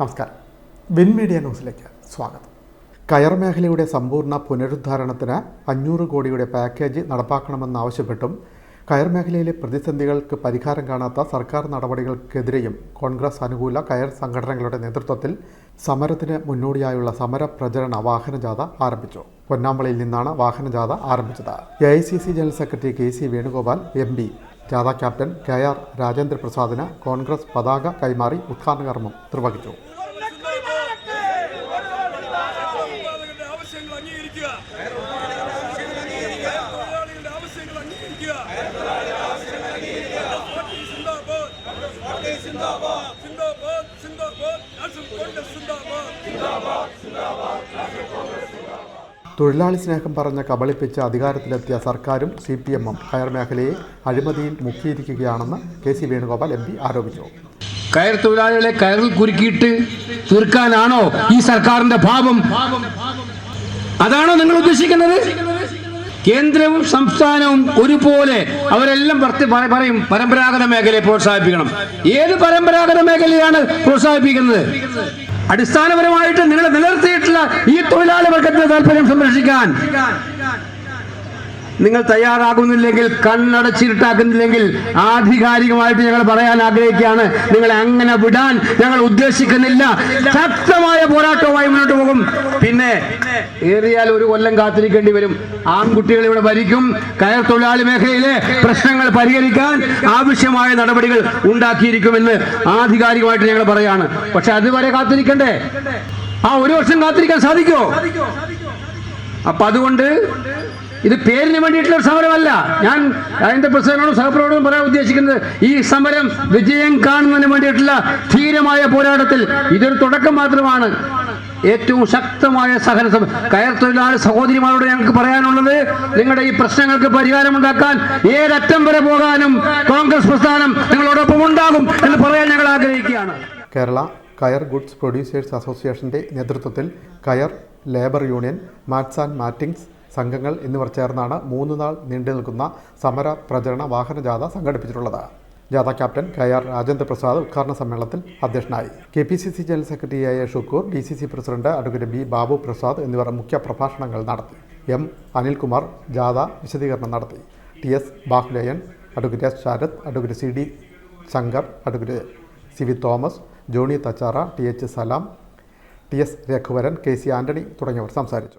നമസ്കാരം. Win media ന്യൂസിലേക്ക് സ്വാഗതം. കയർ മേഖലയുടെ സമ്പൂർണ പുനരുദ്ധാരണത്തിന് അഞ്ഞൂറ് കോടിയുടെ പാക്കേജ് നടപ്പാക്കണമെന്നാവശ്യപ്പെട്ടും കയർ മേഖലയിലെ പ്രതിസന്ധികൾക്ക് പരിഹാരം കാണാത്ത സർക്കാർ നടപടികൾക്കെതിരെയും കോൺഗ്രസ് അനുകൂല കയർ സംഘടനകളുടെ നേതൃത്വത്തിൽ സമരത്തിന് മുന്നോടിയായുള്ള സമര പ്രചരണ വാഹനജാഥ ആരംഭിച്ചു. പൊന്നാമ്പളിയിൽ നിന്നാണ് വാഹനജാഥ ആരംഭിച്ചത്. A I C C general secretary K C Venugopal M P ജാഥ ക്യാപ്റ്റൻ കെ ആർ രാജേന്ദ്രപ്രസാദിന് കോൺഗ്രസ് പതാക കൈമാറി ഉദ്ഘാടന കർമ്മം നിർവഹിച്ചു. തൊഴിലാളി സ്നേഹം പറഞ്ഞ് കബളിപ്പിച്ച് അധികാരത്തിലെത്തിയ സർക്കാരും സി പി എമ്മും കയർ മേഖലയെ അഴിമതിയിൽ മുക്കിയിരിക്കുകയാണെന്ന് K C Venugopal M P ആരോപിച്ചു. കയർ തൊഴിലാളികളെ കയറിൽ കുരുക്കിയിട്ട് തീർക്കാനാണോ ഈ സർക്കാരിന്റെ ഭാവം? അതാണോ നിങ്ങൾ ഉദ്ദേശിക്കുന്നത്? കേന്ദ്രവും സംസ്ഥാനവും ഒരുപോലെ അവരെല്ലാം പറയും പരമ്പരാഗത മേഖലയെ പ്രോത്സാഹിപ്പിക്കണം. ഏത് പരമ്പരാഗത മേഖലയാണ് പ്രോത്സാഹിപ്പിക്കുന്നത്? അടിസ്ഥാനപരമായിട്ട് നിങ്ങൾ നിലനിർത്തിയിട്ടുള്ള ഈ തൊഴിലാളി വർഗത്തിന്റെ താല്പര്യം സംരക്ഷിക്കാൻ. നിങ്ങൾ തയ്യാറാകുന്നില്ലെങ്കിൽ കണ്ണടച്ചിരുട്ടാക്കുന്നില്ലെങ്കിൽ ആധികാരികമായിട്ട് ഞങ്ങൾ പറയാൻ ആഗ്രഹിക്കുകയാണ്. നിങ്ങളെ അങ്ങനെ വിടാൻ ഞങ്ങൾ ഉദ്ദേശിക്കുന്നില്ല. ശക്തമായ പോരാട്ടവുമായി മുന്നോട്ട് പോകും. പിന്നെ ഏറിയാൽ ഒരു കൊല്ലം കാത്തിരിക്കേണ്ടി വരും. ആൺകുട്ടികൾ ഇവിടെ ഭരിക്കും. കയർ തൊഴിലാളി മേഖലയിലെ പ്രശ്നങ്ങൾ പരിഹരിക്കാൻ ആവശ്യമായ നടപടികൾ ഉണ്ടാക്കിയിരിക്കുമെന്ന് ആധികാരികമായിട്ട് ഞങ്ങൾ പറയാണ്. പക്ഷെ അതുവരെ കാത്തിരിക്കണ്ടേ? ആ ഒരു വർഷം കാത്തിരിക്കാൻ സാധിക്കുമോ അപ്പൊ അതുകൊണ്ട് ഇത് പേരിന് വേണ്ടിയിട്ടുള്ള ഒരു സമരമല്ല. ഞാൻ അതിന്റെ പ്രസിഡന്റിനോടും സഹപ്രവർത്തകരോടും പറയാൻ ഉദ്ദേശിക്കുന്നത് ഈ സമരം വിജയം കാണുന്നതിന് വേണ്ടിയിട്ടുള്ള ധീരമായ പോരാട്ടത്തിൽ ഇതൊരു തുടക്കം മാത്രമാണ്. ഏറ്റവും ശക്തമായ സഹന കയർ തൊഴിലാളി സഹോദരിമാരോട് ഞങ്ങൾക്ക് പറയാനുള്ളത് നിങ്ങളുടെ ഈ പ്രശ്നങ്ങൾക്ക് പരിഹാരമുണ്ടാക്കാൻ ഏതറ്റം വരെ പോകാനും കോൺഗ്രസ് പ്രസ്ഥാനം നിങ്ങളോടൊപ്പം ഉണ്ടാകും എന്ന് പറയാൻ ഞങ്ങൾ ആഗ്രഹിക്കുകയാണ്. കേരള കയർ ഗുഡ്സ് പ്രൊഡ്യൂസേഴ്സ് അസോസിയേഷന്റെ നേതൃത്വത്തിൽ കയർ labour union mats and mattings സംഘങ്ങൾ എന്നിവർ ചേർന്നാണ് മൂന്ന് നാൾ നീണ്ടു നിൽക്കുന്ന സമര പ്രചരണ വാഹനജാഥ സംഘടിപ്പിച്ചിട്ടുള്ളത്. ജാഥ ക്യാപ്റ്റൻ കെ ആർ രാജേന്ദ്രപ്രസാദ് ഉദ്ഘാടന സമ്മേളനത്തിൽ അധ്യക്ഷനായി. K P C C general സെക്രട്ടറിയായ Shukkur D C C president advocate B Babu Prasad എന്നിവർ മുഖ്യ പ്രഭാഷണങ്ങൾ നടത്തി. എം അനിൽകുമാർ ജാഥ വിശദീകരണം നടത്തി. T S Bahulayan advocate S Sharad advocate C D Shankar advocate C V Thomas Johny Thachara T H Salam T S Raghuvaran K C Antony തുടങ്ങിയവർ സംസാരിച്ചു.